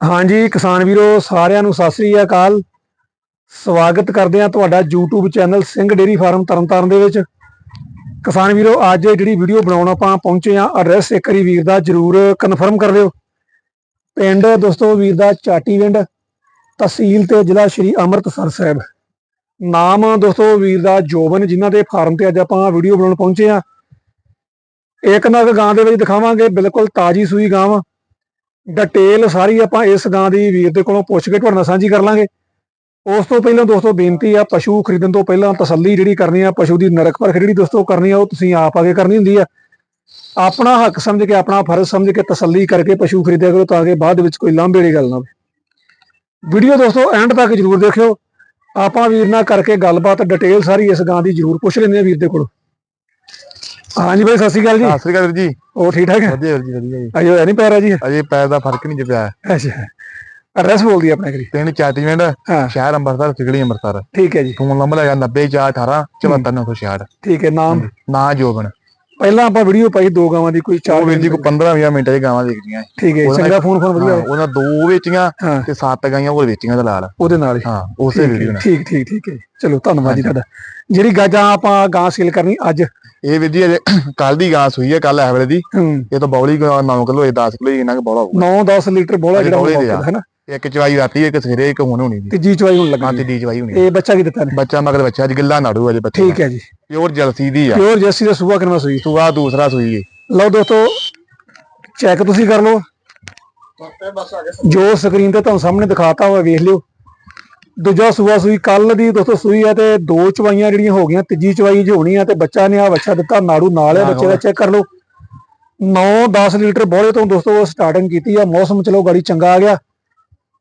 ਹਾਂਜੀ, ਕਿਸਾਨ ਵੀਰੋ, ਸਾਰਿਆਂ ਨੂੰ ਸਤਿ ਸ੍ਰੀ ਅਕਾਲ। ਸਵਾਗਤ ਕਰਦੇ ਆ ਤੁਹਾਡਾ YouTube channel Singh dairy farm Tarn Taran ਦੇ ਵਿੱਚ। ਕਿਸਾਨ ਵੀਰੋ, ਅੱਜ ਜਿਹੜੀ ਵੀਡੀਓ ਬਣਾਉਣ ਆਪਾਂ ਪਹੁੰਚੇ ਆ ਐਡਰੈਸ ਇੱਕ ਵਾਰੀ ਵੀਰ ਦਾ ਜਰੂਰ ਕਨਫਰਮ ਕਰ ਲਿਓ ਪਿੰਡ ਦੋਸਤੋ, ਵੀਰ ਦਾ ਚਾਟੀਵਿੰਡ ਤਹਿਸੀਲ ਤੇ ਜ਼ਿਲ੍ਹਾ ਸ਼੍ਰੀ ਅੰਮ੍ਰਿਤਸਰ ਸਾਹਿਬ। ਨਾਮ ਦੋਸਤੋ, ਵੀਰ ਦਾ ਜੋਬਨ, ਜਿਨ੍ਹਾਂ ਦੇ ਫਾਰਮ ਤੇ ਅੱਜ ਆਪਾਂ ਵੀਡੀਓ ਬਣਾਉਣ ਪਹੁੰਚੇ ਆ ਇੱਕ ਨਗ ਗਾਂ ਦੇ ਵਿੱਚ ਦਿਖਾਵਾਂਗੇ, ਬਿਲਕੁਲ ਤਾਜੀ ਸੂਈ ਗਾਂ ਵਾ। ਡਿਟੇਲ ਸਾਰੀ ਆਪਾਂ ਇਸ ਗਾਂ ਦੀ ਵੀਰ ਦੇ ਕੋਲੋਂ ਪੁੱਛ ਕੇ ਤੁਹਾਡੇ ਨਾਲ ਸਾਂਝੀ ਕਰ ਲਾਂਗੇ। ਉਸ ਤੋਂ ਪਹਿਲਾਂ ਦੋਸਤੋ ਬੇਨਤੀ ਆ, ਪਸ਼ੂ ਖਰੀਦਣ ਤੋਂ ਪਹਿਲਾਂ ਤਸੱਲੀ ਜਿਹੜੀ ਕਰਨੀ ਆ, ਪਸ਼ੂ ਦੀ ਨਰਕ ਪਰਖ ਜਿਹੜੀ ਦੋਸਤੋ ਕਰਨੀ ਆ, ਉਹ ਤੁਸੀਂ ਆਪ ਆਗੇ ਕਰਨੀ ਹੁੰਦੀ ਆ। ਆਪਣਾ ਹੱਕ ਸਮਝ ਕੇ, ਆਪਣਾ ਫਰਜ਼ ਸਮਝ ਕੇ ਤਸੱਲੀ ਕਰਕੇ ਪਸ਼ੂ ਖਰੀਦਿਆ ਕਰੋ ਤਾਂ ਕਿ ਬਾਅਦ ਵਿੱਚ ਕੋਈ ਲਾਂਭੇ ਵਾਲੀ ਗੱਲ ਨਾ ਹੋਵੇ। ਵੀਡੀਓ ਦੋਸਤੋ ਐਂਡ ਤੱਕ ਜਰੂਰ ਦੇਖਿਓ। ਆਪਾਂ ਵੀਰ ਨਾਲ ਕਰਕੇ ਗੱਲਬਾਤ, ਡਿਟੇਲ ਸਾਰੀ ਇਸ ਗਾਂ ਦੀ ਜਰੂਰ ਪੁੱਛ ਲੈਂਦੇ ਆ ਵੀਰ ਦੇ ਕੋਲੋਂ। ਹਾਂਜੀ ਬਾਈ ਸਤਿ ਸ਼੍ਰੀ ਅਕਾਲ ਜੀ। ਸਤਿ ਸ੍ਰੀ ਅਕਾਲ ਵੀਰ ਜੀ। ਉਹ ਠੀਕ ਠਾਕ ਹੈ? ਵਧੀਆ ਵੀਰ ਜੀ ਵਧੀਆ ਜੀ। ਅਜੇ ਹੋਇਆ ਨਹੀਂ ਪੈ ਰਿਹਾ ਜੀ ਅਜੇ ਪੈਰ ਦਾ ਫ਼ਰਕ ਨਹੀਂ ਜਿਹਾ ਅੱਛਾ। ਐਡਰੈਸ ਬੋਲਦੀ ਆਪਣੇ ਕਰੀ ਪਿੰਡ ਚਾਟੀਵਿੰਡ ਹਾਂ। ਸ਼ਹਿਰ ਅੰਮ੍ਰਿਤਸਰ ਫਿਗਲੀ ਅੰਮ੍ਰਿਤਸਰ। ਠੀਕ ਹੈ ਜੀ। ਫੋਨ ਨੰਬਰ ਹੈਗਾ 90418 74966 ਠੀਕ ਹੈ ਨਾਮ? ਨਾ ਜੋਬਨ। ਪਹਿਲਾਂ ਆਪਾਂ ਵੀਡੀਓ ਪਾਈ ਦੋ ਗਾਵਾਂ ਦੀ ਕੋਈ ਚਾਰ ਵੀਰ ਜੀ ਕੋ 15 20 ਮਿੰਟ ਦੀ ਗਾਵਾਂ ਦੇਖਦੀਆਂ। ਠੀਕ ਹੈ ਚੰਗਾ ਫੋਨ ਫੋਨ ਵਧੀਆ ਉਹਨਾਂ ਦੋ ਵੇਚੀਆਂ ਤੇ ਸੱਤ ਗਾਈਆਂ ਹੋਰ ਵੇਚੀਆਂ ਦੇ ਨਾਲ ਉਹਦੇ ਨਾਲ ਹੀ। ਹਾਂ ਉਸੇ ਵੀਡੀਓ ਨਾਲ। ਠੀਕ ਠੀਕ ਠੀਕ ਹੈ। ਚਲੋ ਧੰਨਵਾਦ ਜੀ ਤੁਹਾਡਾ। ਜਿਹੜੀ ਗਾਜਾਂ ਆਪਾਂ ਗਾਂ ਸੇਲ ਕਰਨੀ ਅੱਜ। ਇਹ ਵੀਰ ਜੀ ਕੱਲ ਦੀ ਗਾਂ ਸੂਈ ਹੈ ਕੱਲ ਐ ਵੇਲੇ ਦੀ ਇਹ ਤਾਂ ਬੌਲੀ 9 ਕਿਲੋ ਇਹ 10 ਕਿਲੋ ਇਹਨਾਂ ਕੋ ਬੌਲਾ ਹੋਊਗਾ। 9-10 ਲੀਟਰ ਬੋਲਾ ਜਿਹੜਾ ਦਾ ਹੈ ਨਾ? ਇੱਕ ਚਵਾਈ ਰਾਤੀ ਇੱਕ ਸਵੇਰੇ ਇੱਕ ਹੁਣ ਹੋਣੀ ਦੀ ਤੀਜੀ ਚਵਾਈ ਹੁਣ ਲੱਗਣੀ ਤੇ ਦੀ ਚਵਾਈ ਹੋਣੀ ਇਹ ਬੱਚਾ ਕੀ ਦਿੱਤਾ ਨੇ? ਬੱਚਾ ਮਗਰ ਬੱਚਾ ਅੱਜ ਗਿੱਲਾ ਨਾੜੂ ਅਜੇ ਬੱਚਾ ਠੀਕ ਹੈ ਜੀ। ਪਿਓਰ ਜਲਸੀ ਦੀ ਆ। ਪਿਓਰ ਜੈਸੀ ਦਾ ਸੂਆ ਕਿੰਨਾ ਸੂਈ? ਸੂਆ ਦੂਸਰਾ ਸੂਈ ਲਓ ਦੋਸਤੋ ਚੈੱਕ ਤੁਸੀਂ ਕਰ ਲਓ। ਜੋ ਸਕਰੀਨ ਤੇ ਤੁਹਾਨੂੰ ਸਾਹਮਣੇ ਦਿਖਾਤਾ ਹੋਇਆ ਵੇਖ ਲਿਓ। ਦੂਜਾ ਸੂਆ ਸੂਈ ਕੱਲ ਦੀ ਦੋਸਤੋ ਸੂਈ ਆ ਤੇ ਦੋ ਚਵਾਈਆਂ ਜਿਹੜੀਆਂ ਹੋ ਗਈਆਂ ਤੀਜੀ ਚਵਾਈ ਜੋ ਹੋਣੀ ਆ ਤੇ ਬੱਚਾ ਨੇ ਆ ਬੱਚਾ ਦਿੱਤਾ ਨਾੜੂ ਨਾਲ ਆ ਬੱਚੇ ਦਾ ਚੈੱਕ ਕਰ ਲਓ। 9-10 ਲੀਟਰ ਬੋਲੇ ਤੋਂ ਦੋਸਤੋ ਸਟਾਰਟਿੰਗ ਕੀਤੀ ਆ ਮੌਸਮ ਚਲੋ ਗਾੜੀ ਚੰਗਾ ਆ ਗਿਆ।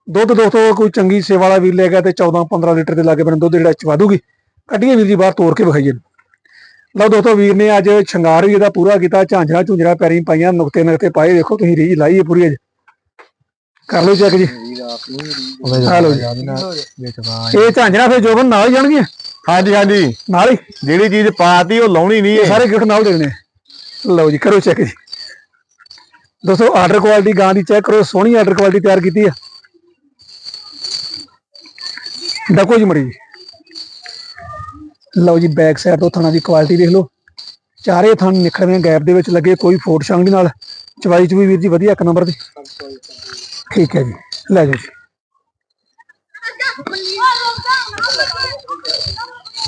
ਦੁੱਧ ਦੋਸਤੋ ਕੋਈ ਚੰਗੀ ਸੇਵਾ ਵਾਲਾ ਵੀਰ ਲੈ ਗਿਆ ਤੇ 14-15 ਲੀਟਰ ਦੇ ਲਾਗੇ ਬਣ ਦੁੱਧ ਜਿਹੜਾ ਚਵਾ ਦੂਗੀ। ਕੱਢੀਏ ਵੀਰ ਜੀ ਬਾਹਰ ਤੋੜ ਕੇ ਵਿਖਾਈਏ। ਲਓ ਦੋਸਤੋ ਵੀਰ ਨੇ ਅੱਜ ਸ਼ਿੰਗਾਰ ਵੀ ਇਹਦਾ ਪੂਰਾ ਕੀਤਾ ਝਾਂਜਰਾ ਝੁੰਜਰਾ ਪੈਰੀਂ ਪਾਈਆਂ ਨੁਕਤੇ ਨੁਕਤੇ ਪਾਏ ਦੇਖੋ ਤੁਸੀਂ ਰੀਝ ਲਾਈ ਹੈ ਪੂਰੀ ਅੱਜ। ਕਰ ਲਓ ਚੈੱਕ ਜੀ। ਹੈਲੋ ਜੀ। ਇਹ ਝਾਂਜਰਾ ਫਿਰ ਜੋਬਨ ਨਾਲ ਹੀ ਜਾਣਗੀਆਂ? ਹਾਂਜੀ ਹਾਂਜੀ। ਨਾਲ ਹੀ? ਜਿਹੜੀ ਚੀਜ਼ ਪਾਤੀ ਉਹ ਲਾਉਣੀ ਨਹੀਂ ਇਹ ਹੈ ਸਾਰੇ ਗਿਫਟ ਨਾਲ ਦੇਣੇ। ਆ। ਲਓ ਜੀ ਕਰੋ ਚੈੱਕ ਜੀ। ਦੋਸਤੋ ਆਰਡਰ ਕੁਆਲਿਟੀ ਗਾਂ ਦੀ ਚੈੱਕ ਕਰੋ ਸੋਹਣੀ ਆਰਡਰ ਕੁਆਲਿਟੀ ਤਿਆਰ ਕੀਤੀ ਆ। ਡਕੋ ਜੀ ਮੜੀ। ਜੀ ਲਓ ਜੀ ਬੈਕ ਸਾਈਡ ਤੋਂ ਥਣਾ ਦੀ ਕੁਆਲਿਟੀ ਦੇਖ ਲਓ। ਚਾਰੇ ਥਣ ਨਿਖੜਵੇਂ ਗੈਪ ਦੇ ਵਿੱਚ ਲੱਗੇ ਕੋਈ ਫੋਟ ਸ਼ੰਗ ਨਾਲ। ਚਵਾਈ ਚ ਵੀ ਵੀਰ ਜੀ ਵਧੀਆ ਇੱਕ ਨੰਬਰ ਦੀ ਠੀਕ ਹੈ ਜੀ। ਲੈ ਜਾਓ ਜੀ।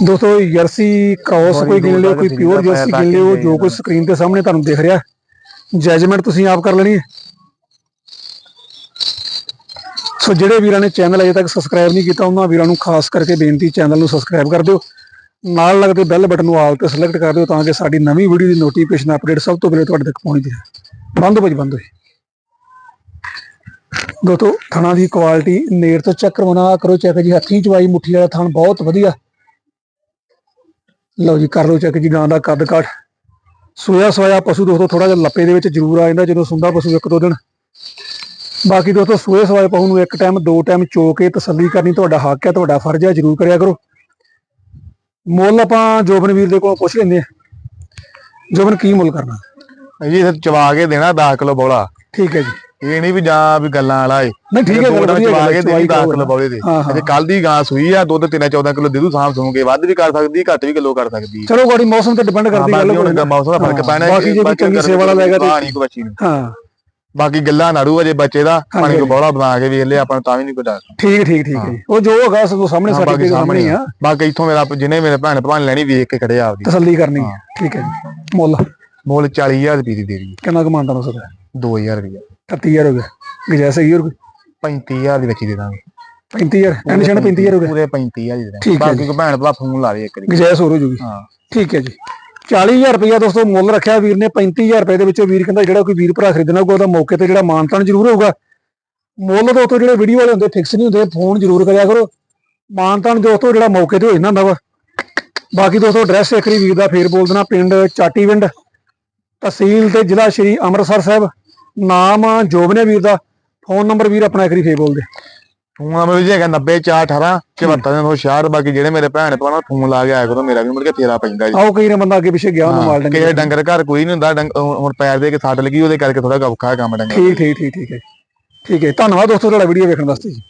ਦੋਸਤੋ ਜਰਸੀ ਕ੍ਰਾਸ ਕੋਈ ਗਿਣ ਲਿਓ ਕੋਈ ਪਿਓਰ ਜਰਸੀ ਗਿਣ ਲਿਓ ਜੋ ਕੋਈ ਸਕਰੀਨ ਤੇ ਸਾਹਮਣੇ ਤੁਹਾਨੂੰ ਦਿਖ ਰਿਹਾ। ਜੈਜਮੈਂਟ ਤੁਸੀਂ ਆਪ ਕਰ ਲੈਣੀ ਹੈ। ਸੋ ਜਿਹੜੇ ਵੀਰਾਂ ਨੇ ਚੈਨਲ ਅਜੇ ਤੱਕ ਸਬਸਕ੍ਰਾਈਬ ਨਹੀਂ ਕੀਤਾ ਉਹਨਾਂ ਵੀਰਾਂ ਨੂੰ ਖਾਸ ਕਰਕੇ ਬੇਨਤੀ ਚੈਨਲ ਨੂੰ ਸਬਸਕ੍ਰਾਈਬ ਕਰ ਦਿਓ। ਨਾਲ ਲੱਗਦੇ ਬੈਲ ਬਟਨ ਨੂੰ ਆਲ ਤੇ ਸਿਲੈਕਟ ਕਰ ਦਿਓ ਤਾਂ ਕਿ ਸਾਡੀ ਨਵੀਂ ਵੀਡੀਓ ਦੀ ਨੋਟੀਫਿਕੇਸ਼ਨ ਅਪਡੇਟ ਸਭ ਤੋਂ ਪਹਿਲੇ ਤੁਹਾਡੇ ਤੱਕ ਪਹੁੰਚਦੀ ਰਹੇ। ਬੰਦ ਹੋ ਜੀ ਬੰਦ ਹੋ ਜੀ। ਦੋਸਤੋ ਥਣਾ ਦੀ ਕੁਆਲਿਟੀ ਨੇੜ ਤੋਂ ਚੈੱਕ ਕਰਵਾਉਣਾ ਕਰੋ ਚੈੱਕ ਜੀ ਹੱਥੀਂ ਚਵਾਈ ਮੁੱਠੀ ਵਾਲਾ ਥਣ ਬਹੁਤ ਵਧੀਆ। ਲਓ ਜੀ ਕਰ ਲਓ ਚੈੱਕ ਜੀ ਗਾਂ ਦਾ ਕੱਦ ਕਾਠ। ਸੋਇਆ ਸੋਇਆ ਪਸ਼ੂ ਦੋਸਤੋ ਥੋੜਾ ਜਿਹਾ ਲੱਪੇ ਦੇ ਵਿੱਚ ਜ਼ਰੂਰ ਆ ਜਾਂਦਾ ਜਦੋਂ ਸੁੰਦਾ ਪਸ਼ੂ ਇੱਕ ਦੋ ਦਿਨ। ਬਾਕੀ ਦੋਸਤੋ ਸੋਏ ਸੋਏ ਪਸ਼ੂ ਨੂੰ ਇੱਕ ਟਾਈਮ ਦੋ ਟਾਈਮ ਚੋ ਕੇ ਤਸੱਲੀ ਕਰਨੀ ਤੁਹਾਡਾ ਹੱਕ ਹੈ ਤੁਹਾਡਾ ਫਰਜ਼ ਹੈ ਜ਼ਰੂਰ ਕਰਿਆ ਕਰੋ। ਮੁੱਲ ਆਪਾਂ ਜੋਬਨ ਵੀਰ ਦੇ ਕੋਲੋਂ ਪੁੱਛ ਲੈਂਦੇ ਆ ਜੋਬਨ ਕੀ ਮੁੱਲ ਕਰਨਾ? ਜੀ ਇਹ ਚਵਾ ਕੇ ਦੇਣਾ 10 ਕਿਲੋ ਬੌਲਾ ਠੀਕ ਹੈ ਜੀ। ਇਹ ਨਹੀਂ ਵੀ ਜਾਂ ਵੀ ਗੱਲਾਂ ਵਾਲਾ ਏ। ਨਹੀਂ ਠੀਕ ਹੈ ਗੱਲ ਵਧੀਆ ਚਵਾ ਕੇ ਹੈ, ਦੇਣੀ ਚਵਾਈ 10 ਕਰੋ ਕਿਲੋ ਬੌਲੇ ਦੇ ਹਾਂ, ਹਾਂ। ਅਜੇ ਕੱਲ ਦੀ ਗਾਂ ਸੂਈ ਆ ਦੁੱਧ 13 14 ਕਿਲੋ ਦੇ ਦੂ ਸਾਂਭ ਸੂਗੇ ਵੱਧ ਵੀ ਕਰ ਸਕਦੀ ਘੱਟ ਵੀ ਕਿਲੋ ਕਰ ਸਕਦੀ। ਚਲੋ ਗਾੜੀ ਮੌਸਮ ਤੇ ਡਿਪੈਂਡ ਕਰਦੀ ਗੱਲ ਹੁਣ ਮੌਸਮ ਦਾ ਫ਼ਰਕ ਹਾਂ, ਪੈਣਾ ਬਾਕੀ ਜੇ ਚੰਗੀ ਸੇਵਾ ਵਾਲਾ ਲੈਗਾ ਤੇ ਪਾਣੀ ਕੋ ਬੱਚੀ ਨੂੰ ਹਾਂ। ਬਾਕੀ ਗੱਲਾਂ ਨਾੜੂ ਅਜੇ ਬੱਚੇ ਦਾ ਪਾਣੀ ਕੋ। ਬੌਲਾ ਬਣਾ ਕੇ ਵੇਖ ਲਿਆ ਆਪਾਂ ਤਾਂ ਵੀ ਨਹੀਂ ਕੋਈ ਡਰ ਠੀਕ ਠੀਕ ਠੀਕ ਹੈ। ਉਹ ਜੋ ਹੋਗਾ ਸੋ ਸਾਹਮਣੇ ਸਾਡੇ ਦੇ ਸਾਹਮਣੇ ਆ। ਬਾਕੀ ਇੱਥੋਂ ਮੇਰਾ ਜਿਹਨੇ ਮੇਰੇ ਭੈਣ ਭਰਾ ਨੇ ਲੈਣੀ ਵੇਖ ਕੇ ਖੜੇ ਆਪਦੀ। ਤਸੱਲੀ ਕਰਨੀ ਹੈ। ਠੀਕ ਹੈ ਜੀ। ਮੁੱਲ? ਮੁੱਲ 40000 ਰੁਪਏ ਦੀ ਦੇ ਰਹੀ ਕਿੰਨਾ ਕਮਾਂਦਾ ਸਕਦਾ 2000 ਰੁਪਏ 30000 ਹੋ ਗਿਆ। ਗਜੈਸ ਹੈਗੀ ਹੋਰ ਕੋਈ? 35000 ਦੀ ਬੱਚੀ ਦੇ ਦਾਂਗੇ। 35000 ਐਂਡ ਛਣ 35000 ਹੋ ਗਿਆ। ਪੂਰੇ 35000 ਦੀ ਦੇ ਦਾਂਗੇ। ਬਾਕੀ ਕੋ ਭੈਣ ਭਰਾ ਫੋਨ ਲਾ ਦੇ ਇੱਕ ਗਜੈਸ ਹੋਰ ਹੋ ਜੂਗੀ। ਹਾਂ। ਠੀਕ ਹੈ ਜੀ। 40000 ਰੁਪਇਆ ਦੋਸਤੋ ਮੁੱਲ ਰੱਖਿਆ ਵੀਰ ਨੇ। 35000 ਰੁਪਏ ਦੇ ਵਿੱਚੋਂ ਵੀਰ ਕਹਿੰਦਾ ਜਿਹੜਾ ਕੋਈ ਵੀਰ ਭਰਾ ਖਰੀਦਣਾ ਹੋਊਗਾ ਉਹਦਾ ਮੌਕੇ ਤੇ ਜਿਹੜਾ ਮਾਨਤਾਨ ਜ਼ਰੂਰ ਹੋਊਗਾ। ਮੁੱਲ ਦੋਸਤੋ ਜਿਹੜੇ ਵੀਡੀਓ ਵਾਲੇ ਹੁੰਦੇ ਫਿਕਸ ਨਹੀਂ ਹੁੰਦੇ ਫੋਨ ਜ਼ਰੂਰ ਕਰਿਆ ਕਰੋ। ਮਾਨਤਾਨ ਦੋਸਤੋ ਜਿਹੜਾ ਮੌਕੇ ਤੇ ਹੋ ਜਾਂਦਾ ਹੁੰਦਾ ਵਾ। ਬਾਕੀ ਦੋਸਤੋ ਐਡਰੈਸ ਇੱਕ ਵਾਰੀ ਵੀਰ ਦਾ ਫੇਰ ਬੋਲ ਦੇਣਾ। ਪਿੰਡ ਚਾਟੀਵਿੰਡ ਤਹਿਸੀਲ ਤੇ ਜ਼ਿਲ੍ਹਾ ਸ਼੍ਰੀ ਅੰਮ੍ਰਿਤਸਰ ਸਾਹਿਬ। ਨਾਮ ਜੋਬਨੇ ਵੀਰ ਦਾ ਫੋਨ ਨੰਬਰ ਵੀਰ ਆਪਣਾ ਇੱਕ ਵਾਰੀ ਫੇਰ ਬੋਲ ਦੇ ਫੋਨ ਨੰਬਰ ਜੀ ਹੈਗਾ 90418 7466 ਬਾਕੀ ਜਿਹੜੇ ਮੇਰੇ ਭੈਣ ਭਰਾ ਫੋਨ ਲਾ ਕੇ ਆਇਆ ਕਰੋ ਮੇਰਾ ਵੀ ਮੁੜ ਕੇ ਤੇਰਾ ਪੈਂਦਾ ਜੀ। ਆਓ ਕਈ ਨਾ ਬੰਦਾ ਅੱਗੇ ਪਿੱਛੇ ਗਿਆ ਉਹਨੂੰ ਮਾਲ ਕਿ ਡੰਗੇ ਡੰਗਰ ਘਰ ਕੋਈ ਨਹੀਂ ਹੁੰਦਾ ਹੁਣ ਪੈਰ ਦੇ ਕੇ ਸੱਟ ਲੱਗੀ ਉਹਦੇ ਕਰਕੇ ਥੋੜਾ ਔਖਾ ਕੰਮ ਡੰਗਰ। ਠੀਕ ਠੀਕ ਠੀਕ ਠੀਕ ਹੈ। ਠੀਕ ਹੈ ਧੰਨਵਾਦ ਦੋਸਤੋ ਤੁਹਾਡਾ ਵੀਡੀਓ ਵੇਖਣ ਵਾਸਤੇ ਜੀ।